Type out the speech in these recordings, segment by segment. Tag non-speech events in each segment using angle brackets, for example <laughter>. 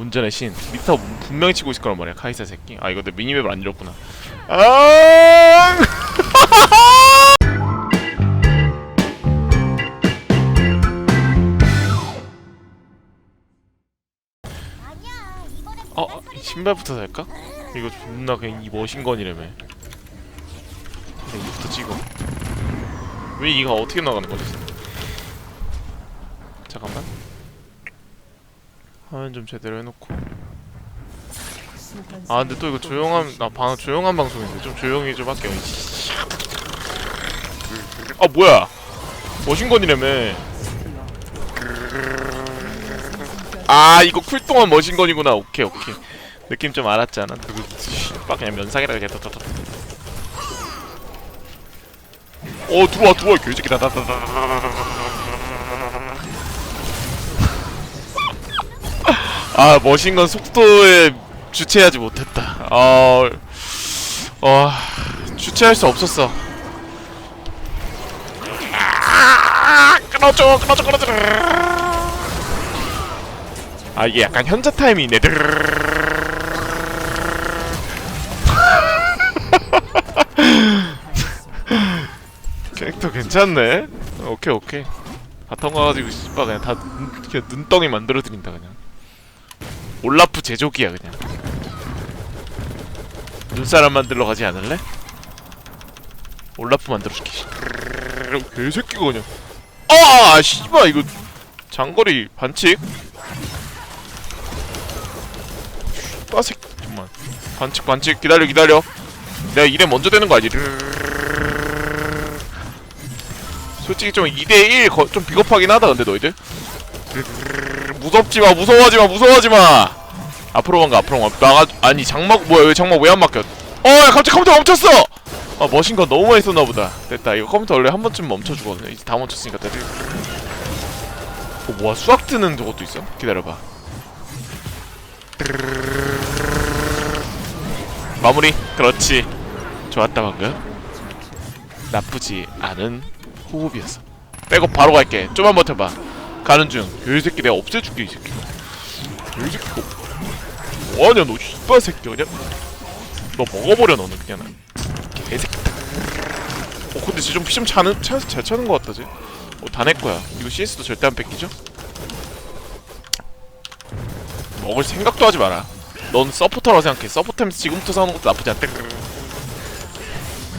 운전의 신 미스터 분명히 치고 있을 거란 말이야 카이사 새끼 아 이거 내 미니맵을 안 열었구나 아 어? 신발부터 살까? 이거 존나 그냥 이 머신건이라며 이부터 찍어 왜 이가 어떻게 나가는 거지? 잠깐만 화면 좀 제대로 해놓고 아 근데 또 이거 조용한 나 방, 조용한 방송인데 좀 조용히 좀 할게요 아 뭐야 머신건이라며 아 이거 쿨 동안 머신건이구나 오케이 오케이 느낌 좀 알았잖아 빡 그냥 면상이라 그냥 더어 들어와 들어와 개새끼 다 아 머신건 속도에 주체하지 못했다. 어... 어... 주체할 수 없었어. 아, 끊어줘 끊어줘 끊어줘. 아 이게 약간 현자 타임이네. <laughs> 캐릭터 괜찮네. 오케이 오케이. 바텀 가가지고 씨발 그냥 다 눈, 그냥 눈덩이 만들어드린다 그냥 올라프 제조기야 그냥. 눈사람 만들러 가지 않을래? 올라프 만들어줄게 개새끼가 그냥. 아 씨발 이거 장거리 반칙? 빠색 잠만 반칙 반칙. 기다려 기다려. 내가 이래 먼저 되는 거 알지 솔직히 좀 2대1 좀 비겁하긴 하다 근데 너희들 무섭지 마 무서워하지 마 무서워하지 마. 앞으로만 가 앞으로만 나가 아니 장막 뭐야 왜 장막 왜 안 막혀? 어 야 갑자기 컴퓨터 멈췄어! 아 머신건 너무 많이 썼나 보다. 됐다 이거 컴퓨터 원래 한 번쯤 멈춰 주거든요. 이제 다 멈췄으니까 됐다 어 뭐야 수학 뜨는 저것도 있어? 기다려봐. 마무리. 그렇지. 좋았다 방금. 나쁘지 않은 호흡이었어. 백업 바로 갈게. 좀만 버텨봐 가는 중. 이 새끼 내가 없애줄게 이 새끼. 이 새끼. 뭐하냐 너 씨발 새끼 그냥. 너 먹어버려 너는 그냥. 개새끼. 어 근데 지금 피좀 차는 차, 잘 차는 것 같다 쟤. 어다 내 거야. 이거 CS도 절대 안 뺏기죠? 먹을 생각도 하지 마라. 넌 서포터라고 생각해. 서포템 지금부터 사는 것도 나쁘지 않대.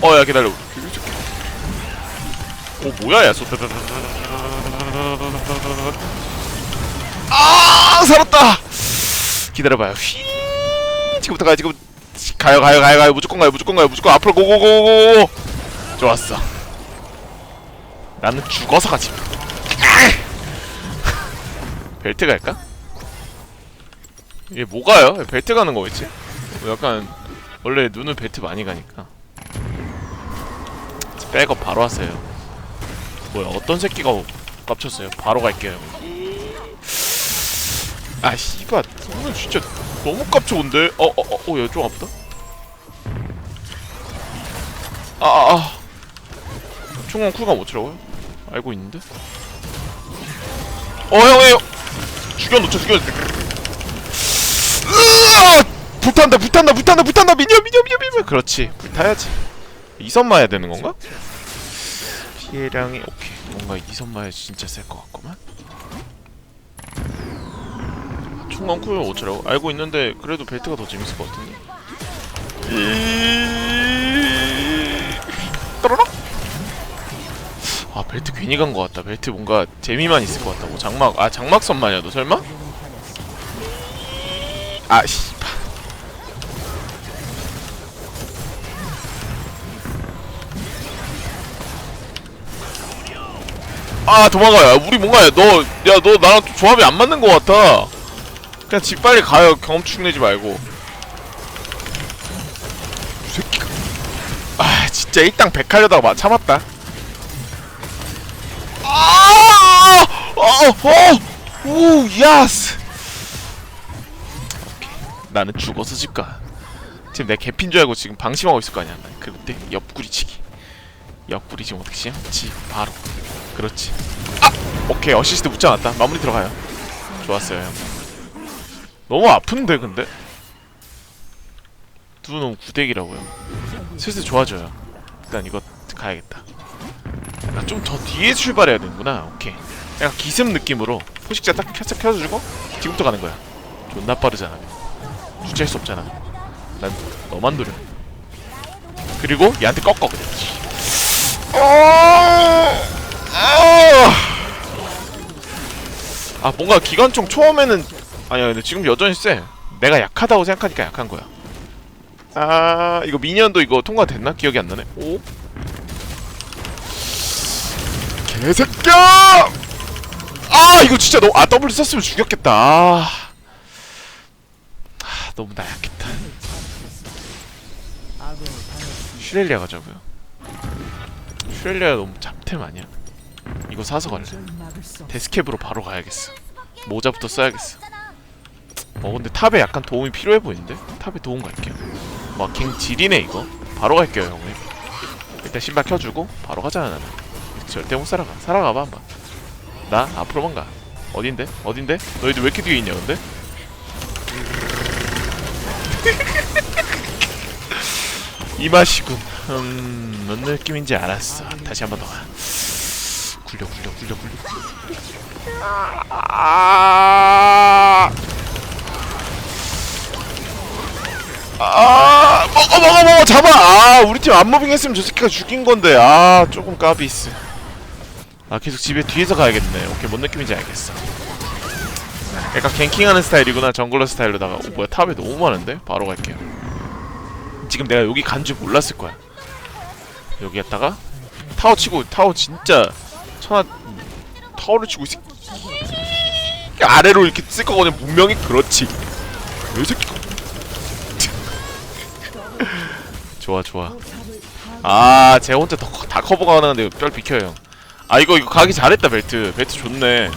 어야 기다려. 이 새끼. 어 뭐야 야 소. 아 살았다. 기다려봐요. 휘 지금부터 가요 지금. 가요 가요 가요 가요. 무조건 가요 무조건 가요 무조건. 앞으로 고고고고 좋았어. 나는 죽어서 가지. <laughs> 벨트 갈까? 이게 뭐가요? 벨트 가는 거겠지? 뭐 약간 원래 눈은 벨트 많이 가니까. 백업 바로 왔어요. 뭐야 어떤 새끼가 깝쳤어요. 바로 갈게요. 아 씨발. 오늘 진짜 너무 깝쳐온데? 어 어어어야좀 아프다. 아 아아. 아, 총알 쿨감 5초라고요? 알고 있는데? 어 형 형 죽여놓쳐 죽여놓쳐 으아! 불탄다 불탄다 불탄다 불탄다. 미녀 미녀 미녀 미녀. 그렇지. 불타야지. 이선 마야 되는 건가? 피해량이 오케이 뭔가 이 선 마야 진짜 셀 것 같구만 총광 쿨 5초라고? 알고 있는데 그래도 벨트가 더 재밌을 것 같은데 따라라? 아 벨트 괜히 간 것 같다 벨트 뭔가 재미만 있을 것 같다고 장막 아 장막선만이야 너 설마? 아씨 아 도망가요. 우리 뭔가 너야 너 나랑 좀 조합이 안 맞는 것 같아. 그냥 집 빨리 가요. 경험치 내지 말고. 이 새끼가. 아 진짜 일당 100 하려다가 마- 참았다. 아! 아어어오 야스. 오케이. 나는 죽어서 집가. 지금 내 개핀 줄 알고 지금 방심하고 있을 거 아니야. 난 그때 옆구리 지금 어떻게 시야? 지 바로 그렇지. 아! 오케이 어시스트 묻혀놨다. 마무리 들어가요. 좋았어요 형. 너무 아픈데 근데? 두 너무 구대기라고요. 슬슬 좋아져요. 일단 이거 가야겠다. 약간 좀 더 뒤에 출발해야 되는구나. 오케이. 약간 기습 느낌으로 포식자 딱 켜서 켜주고 지금부터 가는 거야. 존나 빠르잖아. 주체할 수 없잖아. 난 너만 노려. 그리고 얘한테 꺾어 그냥. 어... 아 뭔가 기관총 처음에는 아니야 근데 지금 여전히 쎄 내가 약하다고 생각하니까 약한 거야. 아 이거 미니언도 이거 통과됐나? 기억이 안 나네. 오? 개새끼야! 아 이거 진짜 너무 아 W 썼으면 죽였겠다. 아, 아 너무 나 약했다. 슈렐리아 가자고요. 슈렐리아 너무 잡템 아니야 이거 사서 갈래. 데스캡으로 바로 가야겠어. 모자부터 써야겠어. 어 근데 탑에 약간 도움이 필요해 보이는데? 탑에 도움 갈게요 와갱 지리네 이거. 바로 갈게요 형님. 일단 신발 켜주고 바로 가잖아 나는. 절대 못 살아가. 살아가봐 한번. 나 앞으로만 가. 어딘데? 어딘데? 너희들 왜 이렇게 뒤에 있냐 근데? <laughs> 이 맛이군. 음... 뭔 느낌인지 알았어. 다시 한 번더가 굴려 굴려 굴려 굴려. 아... 아! 아! 아아 천하 타워를 치고 있어 아래로 이렇게 쓸 거거든 분명히 그렇지 왜 새끼가 <laughs> 좋아 좋아 아 제가 혼자 더, 다 커버가 가능한데 뼈 비켜요 형. 아 이거 이거 가기 잘했다 벨트 벨트 좋네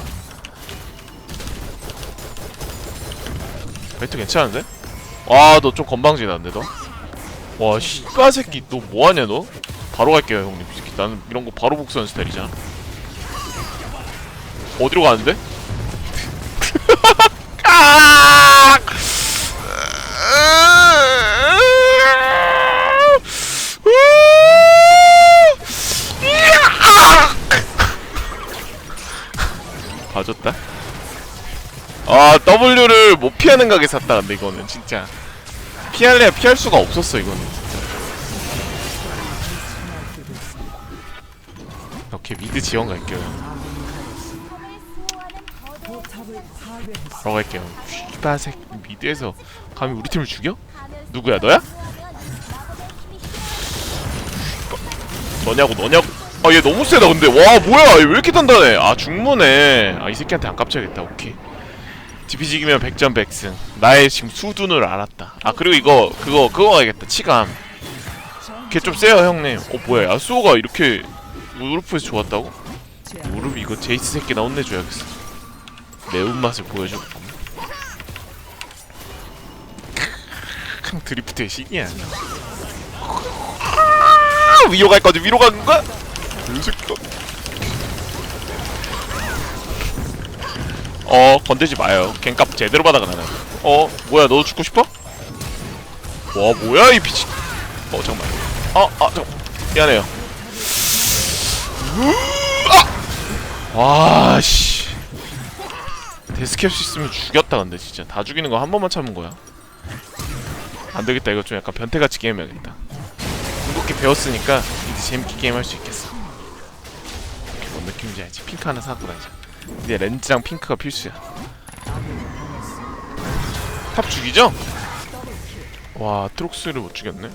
벨트 괜찮은데? 와 너 좀 건방지나는데 너? 와 씨바 새끼 너 뭐하냐 너? 바로 갈게요 형님 이 새끼 나는 이런 거 바로 복수하는 스타일이잖아 어디로 가는데? 아! 봐줬다. 아 W를 못 피하는 가게 샀다 근데 이거는 진짜 피할래야 피할 수가 없었어 이거는. 오케이 미드 지원 갈게요. 바로 갈게요. 쥐바색 미드에서 감히 우리 팀을 죽여? 누구야 너야? 너냐고 너냐고. 아 얘 너무 세다 근데. 와 뭐야. 얘 왜 이렇게 단단해? 아 중무네. 아이 새끼한테 안 깝쳐야겠다. 오케이. 디피지기면 100점 100승. 나의 지금 수둔을 알았다. 아 그리고 이거 그거 그거 가야겠다. 치감. 걔 좀 세요 형님. 어 뭐야. 야수호가 이렇게 우르프에서 좋았다고? 우르프 이거 제이스 새끼 나 혼내줘야겠어 매운맛을 보여주고 캉 드리프트의 신이야. 아, 위로 갈 거지. 위로 가는 거야? 이 새끼가 어 건들지 마요. 갱값 제대로 받아가 나는. 어 뭐야 너도 죽고 싶어? 와 뭐야 이 피치 어 잠깐만 어아 잠깐 미안해요. <gasps> 아! 와씨 데스캡스 있으면 죽였다 근데 진짜. 다 죽이는 거 한 번만 참은 거야. 안 되겠다 이거 좀 약간 변태같이 게임해야겠다. 궁극기 배웠으니까 이제 재밌게 게임할 수 있겠어. 이렇게 뭔 느낌인지 알지? 핑크 하나 사갖고 다니자. 이제 렌즈랑 핑크가 필수야. 탑 죽이죠? 와 트록스를 못 죽였네.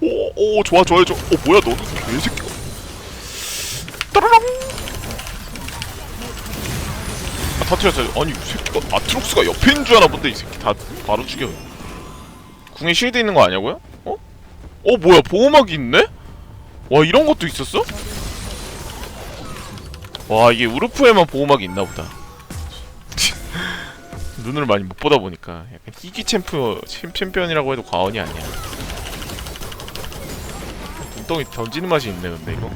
오, 오 좋아 좋아 좋아. 어 뭐야 너 개새끼 아 터트렸어요 아니 이 새끼가 아트록스가 옆에 있는 줄 아나 본데 이 새끼 다 바로 죽여 궁에 실드 있는 거 아니냐고요? 어? 어 뭐야 보호막이 있네? 와 이런 것도 있었어? 와 이게 우르프에만 보호막이 있나 보다 <laughs> 눈을 많이 못 보다 보니까 약간 희귀 챔프 챔- 챔피언이라고 해도 과언이 아니야 눈덩이 던지는 맛이 있네 근데 이거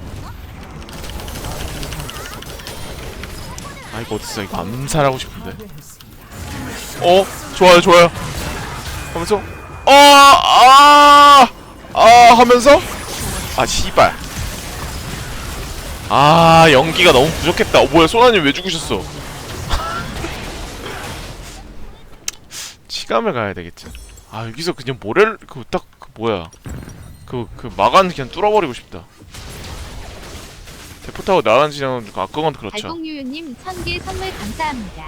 아 이거 어딨어? 이거 암살하고 싶은데. 어? 좋아요 좋아요. 하면서? 어아아 아, 하면서? 아 씨발. 아 연기가 너무 부족했다. 어 뭐야 소나님 왜 죽으셨어? <laughs> 치감을 가야 되겠지. 아 여기서 그냥 모래를 그딱 그 뭐야. 그 그 마간 그냥 뚫어버리고 싶다 대포 타고 나간 지는 아까건 그렇죠. 달공유유님 1000개 선물 감사합니다.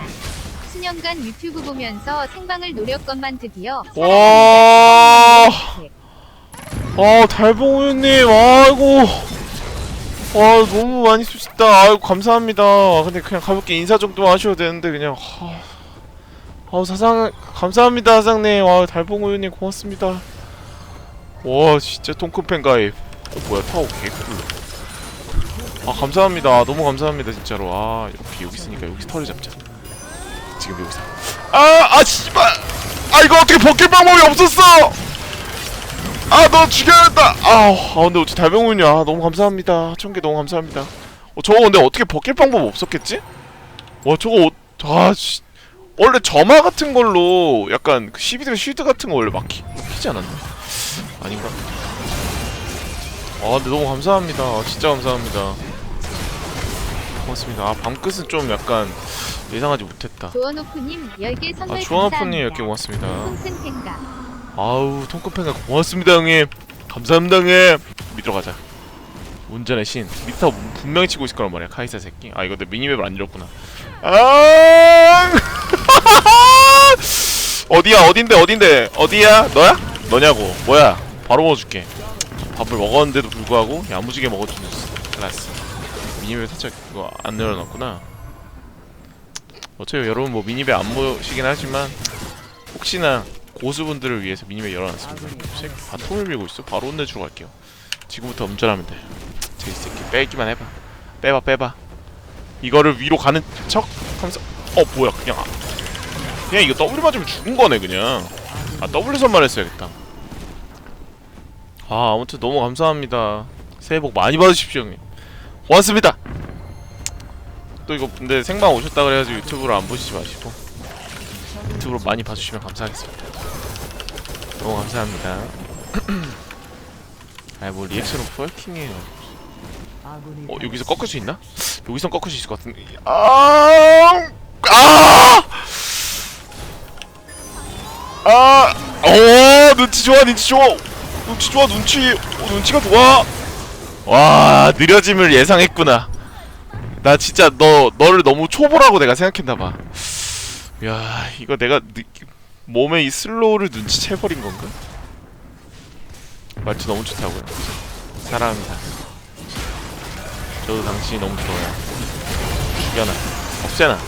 수년간 유튜브 보면서 생방을 노렸건만 드디어 와. 아 달봉우님 아이고. 와 너무 많이 쏘셨다. 아이고 감사합니다. 근데 그냥 가볍게 인사 정도 하셔도 되는데 그냥 하... 아우 사상 감사합니다 사장님. 아 달봉우님 고맙습니다. 와 진짜 통큰 팬 가입. 어 뭐야 타워 개꿀 아 감사합니다. 너무 감사합니다 진짜로. 아 여기 여기 있으니까 여기서 털을 잡자. 지금 여기서. 아아 씨발! 아 이거 어떻게 벗길 방법이 없었어! 아 너 죽여야겠다! 아우 아 근데 어찌 달병훈이야. 아, 너무 감사합니다. 천 개 너무 감사합니다. 어 저거 근데 어떻게 벗길 방법 없었겠지? 와 저거 어, 아 씨. 원래 점화 같은 걸로 약간 그 12드 쉴드 같은 거 원래 막히, 막히지 않았나? 아닌가? 아 근데 너무 감사합니다. 아, 진짜 감사합니다 고맙습니다. 아 밤끝은 좀 약간 예상하지 못했다. 조원오프님 10개 선물 아 감사합니다. 이렇게 고맙습니다. 큰 팬가. 아우 통크팬가 고맙습니다 형님. 감사합니다 형님. 믿으러 가자. 운전의 신. 미스터 분명히 치고 있을 거란 말이야 카이사 새끼. 아 이거 내 미니맵을 안 열었구나. 아 <laughs> 어디야 어딘데 어딘데? 어디야? 너야? 너냐고. 뭐야? 바로 먹어줄게. 밥을 먹었는데도 불구하고 야무지게 먹어주는 클라스 미니맵 살짝 그거 안 열어놨구나 어차피 여러분 뭐 미니맵 안 보시긴 하지만 혹시나 고수분들을 위해서 미니맵 열어놨습니다. 이 새끼 바통을 밀고 있어. 바로 혼내주러 갈게요. 지금부터 운전하면 돼. 제이 새끼 빼기만 해봐. 빼봐 빼봐. 이거를 위로 가는 척 하면서 어 뭐야 그냥 아- 그냥 이거 W 맞으면 죽은 거네 그냥. 아 W 선말했어야겠다. 아 아무튼 너무 감사합니다. 새해 복 많이 받으십시오 형님. 고맙습니다. 또 이거 근데 생방 오셨다 그래가지고 유튜브로 안 보시지 마시고 유튜브로 많이 봐주시면 감사하겠습니다. 너무 감사합니다. <clears throat> 아뭐 리액션은 펄킹이에요. 어 여기서 꺾을 수 있나? 여기선 꺾을 수 있을 것 같은데. 아, 아, 아, 어 눈치 좋아 눈치 좋아 눈치 좋아 눈치 어, 눈치가 좋아. 와 느려짐을 예상했구나. 나 진짜 너 너를 너무 초보라고 내가 생각했나봐. 야 이거 내가 느, 몸에 이 슬로우를 눈치채버린 건가? 말투 너무 좋다고요. 사랑합니다. 저도 당신이 너무 좋아요. 죽여놔. 없애놔.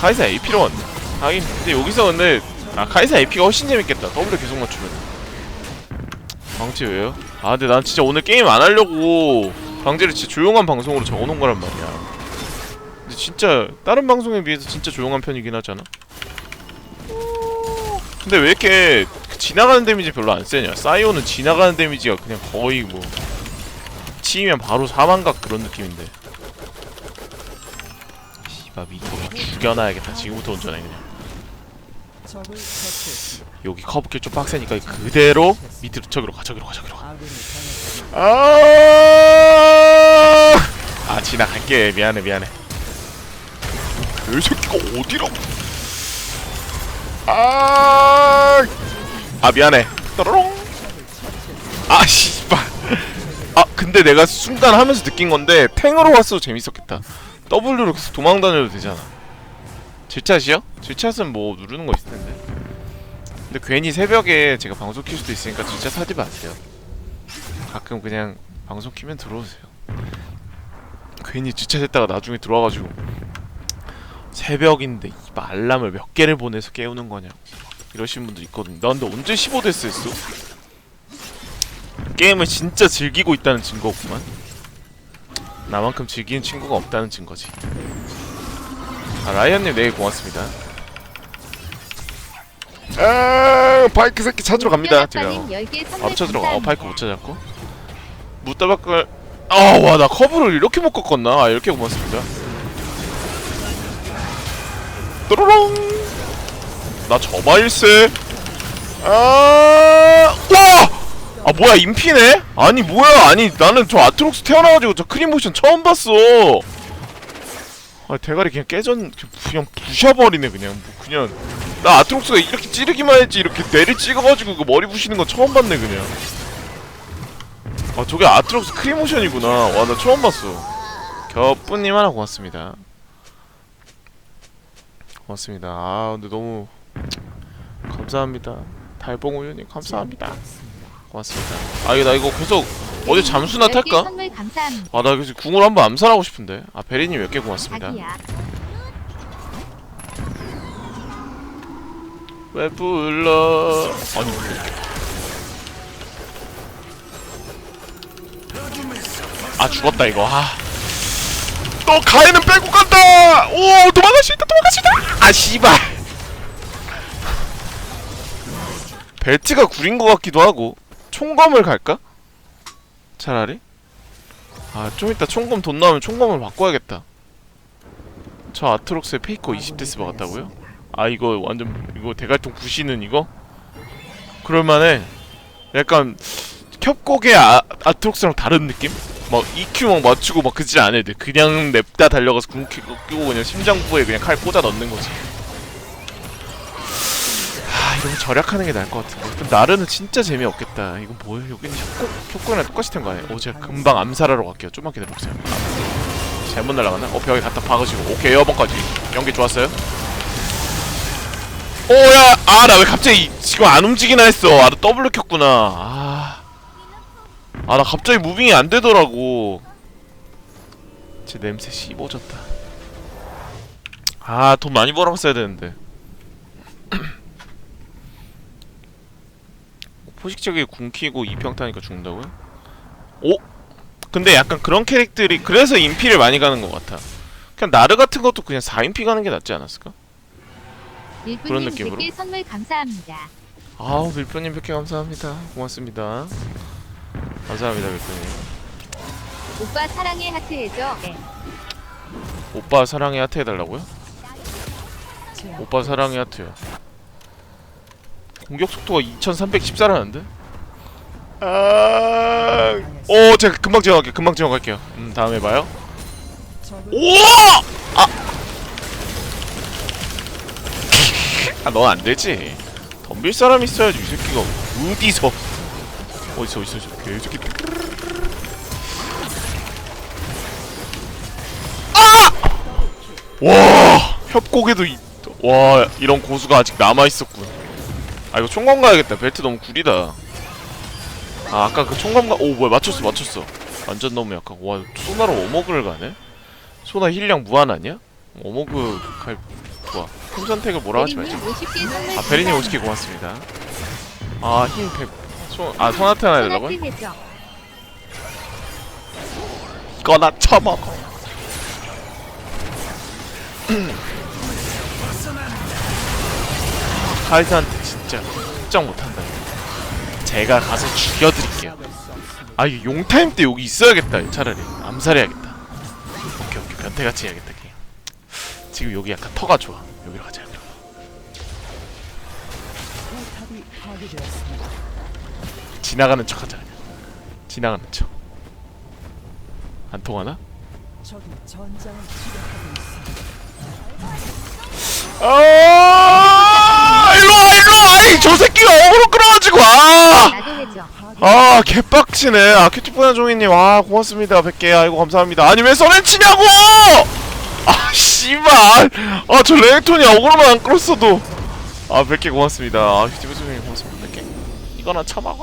카이사 AP로 왔네. 하긴, 근데 여기서 근데, 아, 카이사 AP가 훨씬 재밌겠다. W 계속 맞추면. 방치 왜요? 아, 근데 난 진짜 오늘 게임 안 하려고 방제를 진짜 조용한 방송으로 적어놓은 거란 말이야. 근데 진짜, 다른 방송에 비해서 진짜 조용한 편이긴 하잖아. 근데 왜 이렇게 지나가는 데미지 별로 안 세냐? 사이오는 지나가는 데미지가 그냥 거의 뭐 치이면 바로 사망각 그런 느낌인데 씨발 미토 죽여놔야겠다 지금부터 운전해 그냥. 여기 커브길 좀 빡세니까 그대로 밑으로 저기로 가 저기로 가 저기로 가. 아, 아! 지나갈게. 미안해 미안해. 이 새끼가 어디로 아, 아 미안해. 따로롱. 아 씨발. 아 근데 내가 순간 하면서 느낀 건데 탱으로 왔어도 재밌었겠다. W로 계속 도망 다녀도 되잖아 질샷이요? 질샷은 뭐 누르는 거 있을 텐데 근데 괜히 새벽에 제가 방송 킬 수도 있으니까 질샷 하지 마세요 가끔 그냥 방송 키면 들어오세요. 괜히 주차했다가 나중에 들어와가지고 새벽인데 이 알람을 몇 개를 보내서 깨우는 거냐 이러시는 분들 있거든요. 나 근데 언제 15데스 했어? 게임을 진짜 즐기고 있다는 증거구만. 나만큼 즐기는 친구가 없다는 증거지. 아 라이언님 내일 고맙습니다. 아 바이크 새끼 찾으러 갑니다. 제가. 님 10개 선물 바로 쳐들어가. 어, 감사합니다. 파이크 못 찾았고. 무따박을 아 와 나 커브를 이렇게 못 꺾었나 아 이렇게 고맙습니다 또로롱 나 저마일세 아 와 아 뭐야 인피네? 아니 뭐야 아니 나는 저 아트록스 태어나가지고 저 크림 모션 처음 봤어 아 대가리 그냥 깨졌 그냥 부셔버리네 그냥. 뭐 그냥. 나 아트록스가 이렇게 찌르기만 했지 이렇게 뇌를 찍어가지고 그 머리 부시는 거 처음 봤네 그냥. 아 저게 아트록스 크리모션이구나. 와 나 처음 봤어. 겹분님 하나 고맙습니다. 고맙습니다. 아 근데 너무 감사합니다. 달봉우유님 감사합니다. 고맙습니다. 아 이거 나 이거 계속 어제 잠수나 10개 탈까? 선물 감사합니다. 아 나 그래서 궁을 한번 암살하고 싶은데. 아 베리님 몇 개 고맙습니다. 자기야. 왜 불러? 아니 아 죽었다 이거. 아또 가해는 빼고 간다! 오 도망갈 수 있다 도망갈 수 있다! 아 씨발! 벨트가 구린 것 같기도 하고. 총검을 갈까? 차라리? 아 좀 이따 총검 돈 나오면 총검을 바꿔야겠다 저 아트록스의 페이커 20데스 박았다고요? 아 이거 완전 이거 대갈통 부시는 이거? 그럴만해 약간 겹곡의 아, 아트록스랑 다른 느낌? 막 EQ 막 맞추고 막 그지 않아야 돼 그냥 냅다 달려가서 궁 끼고 그냥 심장부에 그냥 칼 꽂아 넣는 거지 아 거 절약하는 게 나을 것 같은데. 근데 나르는 진짜 재미없겠다. 이거 뭐야 여기는 협곡, 협곡이랑 똑같이 된 거 아니야? 어 제가 금방 암살하러 갈게요. 좀만 기다려보세요. 아, 잘못 날아갔나? 어 벽에 갖다 박으시고. 오케이 에어번까지. 연기 좋았어요? 오야! 아 나 왜 갑자기 지금 안 움직이나 했어. 아나 W 켰구나. 아. 아나 갑자기 무빙이 안 되더라고. 제 냄새 씹어졌다. 아 돈 많이 벌었어야 되는데 <clears throat> 포식적이 궁 키고 2평 타니까 죽는다고요? 오? 근데 약간 그런 캐릭들이 그래서 인피를 많이 가는 것 같아 그냥 나르 같은 것도 그냥 4인피 가는 게 낫지 않았을까? 그런 느낌으로? 100개 선물 감사합니다. 아우 밀표님 100개 감사합니다 고맙습니다 감사합니다 밀표님 오빠 사랑해 하트 해줘. 네. 오빠 사랑해 하트 해달라고요? 오빠 사랑해 하트요 공격 속도가 2314라는데? 아... 오 제가 금방 지원할게요 금방 지원할게요 음 다음에 봐요 우와! 아! <laughs> 아, 넌 안 되지. 덤빌 사람 있어야지, 이 새끼가. 어디서? 어디서, 어디서, 어디서. 개새끼. 아! 와! 협곡에도, 이, 와, 이런 고수가 아직 남아있었군. 아, 이거 총검 가야겠다. 벨트 너무 구리다. 아, 아까 그 총검 가, 오, 뭐야, 맞췄어, 맞췄어. 완전 너무 약간, 와, 소나로 오머그를 가네? 소나 힐량 무한 아니야? 어머그 갈 좋아 품 선택을 뭐라 하지 말자 베리님 50개 선물 아 베리님 50개 고맙습니다 아힘 100... 손... 아 소나트 하나 해줘. 이거나 처먹어 <clears throat> 카이사한테 진짜 걱정 못한다. 이거. 제가 가서 죽여드릴게요. 아 이게 용타임 때 여기 있어야겠다 차라리. 암살해야겠다. 오케이 오케이. 변태같이 해야겠다 게임 지금 여기 약간 터가 좋아. 여기로 가자 여기로. 지나가는 척 하자 그냥. 지나가는 척안 통하나? 아 아이 저 새끼가 어그로 끌어가지고 아. 아 개빡치네. 아 큐티포나 종이님 아 고맙습니다. 100개. 아이고 감사합니다. 아니 왜 써렌 치냐고! 아 씨발. 아저 레이톤이 어그로만 안 끌었어도. 아 100개 고맙습니다. 아 큐티포나 종이님 고맙습니다. 100개. 이거나 참아봐